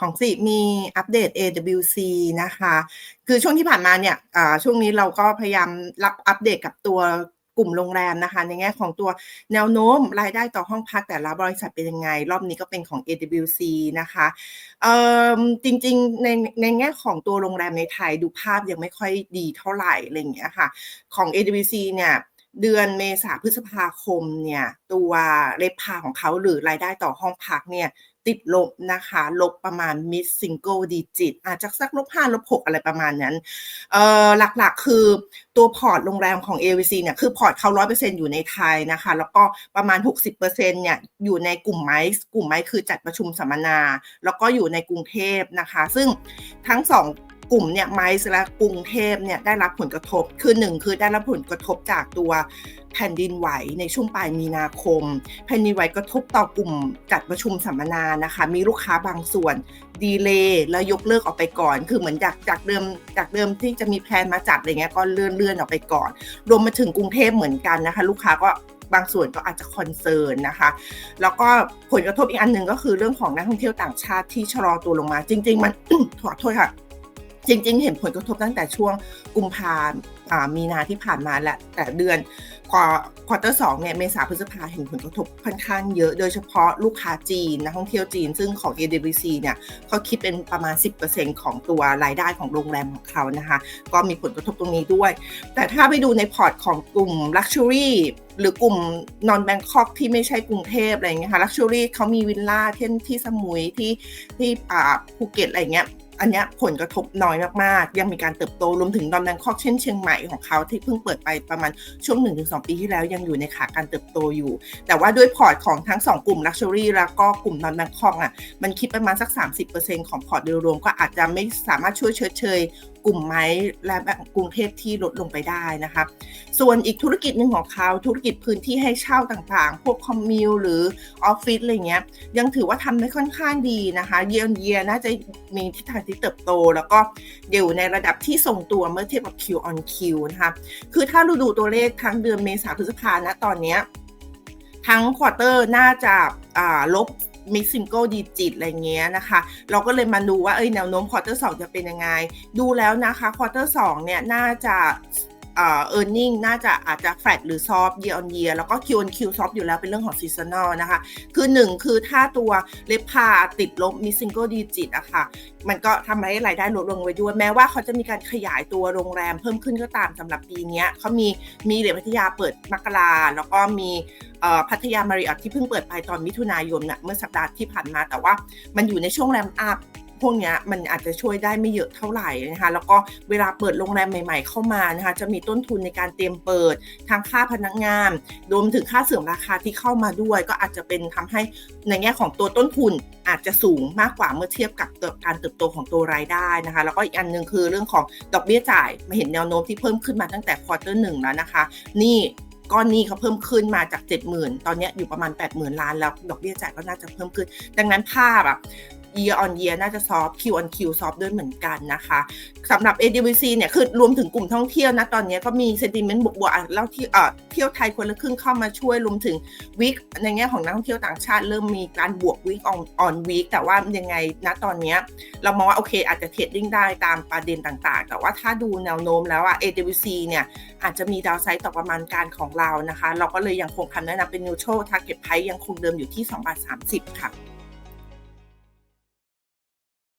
ของสิมีอัปเดต AWC นะคะ คือช่วงที่ผ่านมาเนี่ยช่วงนี้เราก็พยายามรับอัปเดตกับตัวกลุ่มโรงแรมนะคะ ในแง่ของตัวแนวโน้มรายได้ต่อห้องพักแต่ละบริษัทเป็นยังไง รอบนี้ก็เป็นของ AWC นะคะจริงๆในในแง่ของตัวโรงแรมในไทยดูภาพยังไม่ค่อยดีเท่าไหร่อะไรอย่างเงี้ยค่ะ ของ AWC เนี่ยเดือนเมษาพฤษภาคมเนี่ยตัวเรพาของเขาหรือรายได้ต่อห้องพักเนี่ย ติดลบนะคะ ลบประมาณ mid single digit อาจจะสักลบ5ลบ6อะไรประมาณนั้นเอ่อหลักๆคือตัวพอร์ตโรงแรมของ AVC เนี่ยคือพอร์ตเขา100%อยู่ในไทยนะคะ แล้วก็ประมาณ 60%เนี่ยอยู่ในกลุ่มไม้กลุ่มไม้คือจัดประชุมสัมมนา แล้วก็อยู่ในกรุงเทพนะคะ ซึ่งทั้งสอง กลุ่มเนี่ยไมซ์และกรุงเทพเนี่ยได้รับผลกระทบคือหนึ่งคือได้รับผลกระทบจากตัวแผ่นดินไหวในช่วงปลายมีนาคม แผ่นดินไหวกระทบต่อกลุ่มจัดประชุมสัมมนานะคะ มีลูกค้าบางส่วนดีเลย์แล้วยกเลิกออกไปก่อน คือเหมือนจากจากเดิมจากเดิมที่จะมีแพลนมาจัดอะไรเงี้ยก็เลื่อนเลื่อนออกไปก่อน รวมมาถึงกรุงเทพเหมือนกันนะคะ ลูกค้าก็บางส่วนก็อาจจะคอนเซิร์นนะคะ แล้วก็ผลกระทบอีกอันหนึ่งก็คือเรื่องของนักท่องเที่ยวต่างชาติที่ชะลอตัวลงมา จริง ๆ มันขอโทษค่ะ จริงๆ เห็นผลกระทบตั้งแต่ช่วงกุมภามีนาที่ผ่านมาแหละแต่เดือนควอเตอร์สองเนี่ยเมษาพฤษภาเห็นผลกระทบค่อนข้างเยอะโดยเฉพาะลูกค้าจีนนักท่องเที่ยวจีน ซึ่งของ AWC เนี่ยเขาคิดเป็นประมาณ 10%ของตัวรายได้ของโรงแรมของเขานะคะก็มีผลกระทบตรงนี้ด้วย แต่ถ้าไปดูในพอร์ตของกลุ่ม Luxury หรือกลุ่มนอนแบงคอกที่ไม่ใช่กรุงเทพอะไรเงี้ยค่ะ Luxury เขามีวิลล่าที่นที่สมุยที่ที่ภูเก็ตอะไรเงี้ย อันนี้ผลกระทบน้อยมากๆ ยังมีการเติบโตรวมถึงดอนแบงคอกเช่นเชียงใหม่ของเขาที่เพิ่งเปิดไปประมาณช่วง 1-2 ปีที่แล้วยังอยู่ในขาการเติบโตอยู่ แต่ว่าด้วยพอร์ตของทั้ง 2 กลุ่ม Luxury แล้วก็กลุ่มดอนแบงคอกอะมันคิดประมาณสัก 30%ของพอร์ตโดยรวมก็อาจจะไม่สามารถช่วยเชดเชยกลุ่มไม้และกรุงเทพที่ลดลงไปได้นะคะส่วนอีกธุรกิจหนึ่งของเขาธุรกิจพื้นที่ให้เช่าต่างๆ พวกคอมมิวหรือออฟฟิศอะไรเงี้ยยังถือว่าทำได้ค่อนข้างดีนะคะ เยียร์เยียน่าจะมีทิศทางที่เติบโต แล้วก็อยู่ในระดับที่ทรงตัวเมื่อเทียบกับ Q on Q นะคะคือถ้าเราดูตัวเลขทั้งเดือนเมษาพฤษภานะตอนนี้ ทั้งควอเตอร์น่าจะาลบมิซิงเกิลดิจิตอะไรเงี้ยนะคะ เราก็เลยมาดูว่าเอ้ยแนวโน้มควอเตอร์สจะเป็นยังไง ดูแล้วนะคะควอเตอร์สเนี่ยน่าจะ เอ่อ earning น่าจะอาจจะแฟดหรือซอฟ year on year แล้วก็ Q on Q ซอฟอยู่แล้วเป็นเรื่องของ seasonal นะคะ คือ 1 คือถ้าตัวเลพาติดลบมี single digit อะค่ะ มันก็ทำให้รายได้ลดลงไปด้วย แม้ว่าเขาจะมีการขยายตัวโรงแรมเพิ่มขึ้นก็ตามสำหรับปีนี้เขามีมีเหรียญพัทยาเปิดมกราแล้วก็มีพัทยามาริออทที่เพิ่งเปิดไปตอนมิถุนายนนะเมื่อสัปดาห์ที่ผ่านมาแต่ว่ามันอยู่ในช่วงแรมอัพ พวกนี้มันอาจจะช่วยได้ไม่เยอะเท่าไหร่นะคะแล้วก็เวลาเปิดโรงแรมใหม่ ๆ เข้ามานะคะจะมีต้นทุนในการเตรียมเปิดทางค่าพนักงานรวมถึงค่าเสื่อมราคาที่เข้ามาด้วย ก็อาจจะเป็นทำให้ในแง่ของตัวต้นทุนอาจจะสูงมากกว่าเมื่อเทียบกับการเติบโตของตัวรายได้นะคะแล้วก็อีกอันหนึ่งคือเรื่องของดอกเบี้ยจ่ายมาเห็นแนวโน้มที่เพิ่มขึ้นมาตั้งแต่ควอเตอร์หนึ่งแล้วนะคะนี่ก้อนนี้เขาเพิ่มขึ้นมาจาก 70,000 ตอนนี้อยู่ประมาณ 80,000 ล้านแล้ว ดอกเบี้ยจ่ายก็น่าจะเพิ่มขึ้น ดังนั้นภาพอะ year on year น่าจะซอฟ Q on Q ซอฟด้วยเหมือนกันนะคะสำหรับ AWC เนี่ยคือรวมถึงกลุ่มท่องเที่ยวนะตอนนี้ก็มี sentiment บวกๆแล้วที่เอ่อเที่ยวไทยคนละครึ่งเข้ามาช่วยรวมถึงวิกในแง่ของนักท่องเที่ยวต่างชาติเริ่มมีการบวกวิก on on week แต่ว่ายังไงณตอนนี้เรามองว่าโอเค อาจจะเทรดดิ้งได้ตามประเด็นต่างๆ แต่ว่าถ้าดูแนวโน้มแล้วอะ AWC เนี่ยอาจจะมีดาวไซด์ต่อประมาณการของเรานะคะ เราก็เลยยังคงคำแนะนำเป็น neutral target price ยังคงเดิมอยู่ที่2บาท30 ค่ะ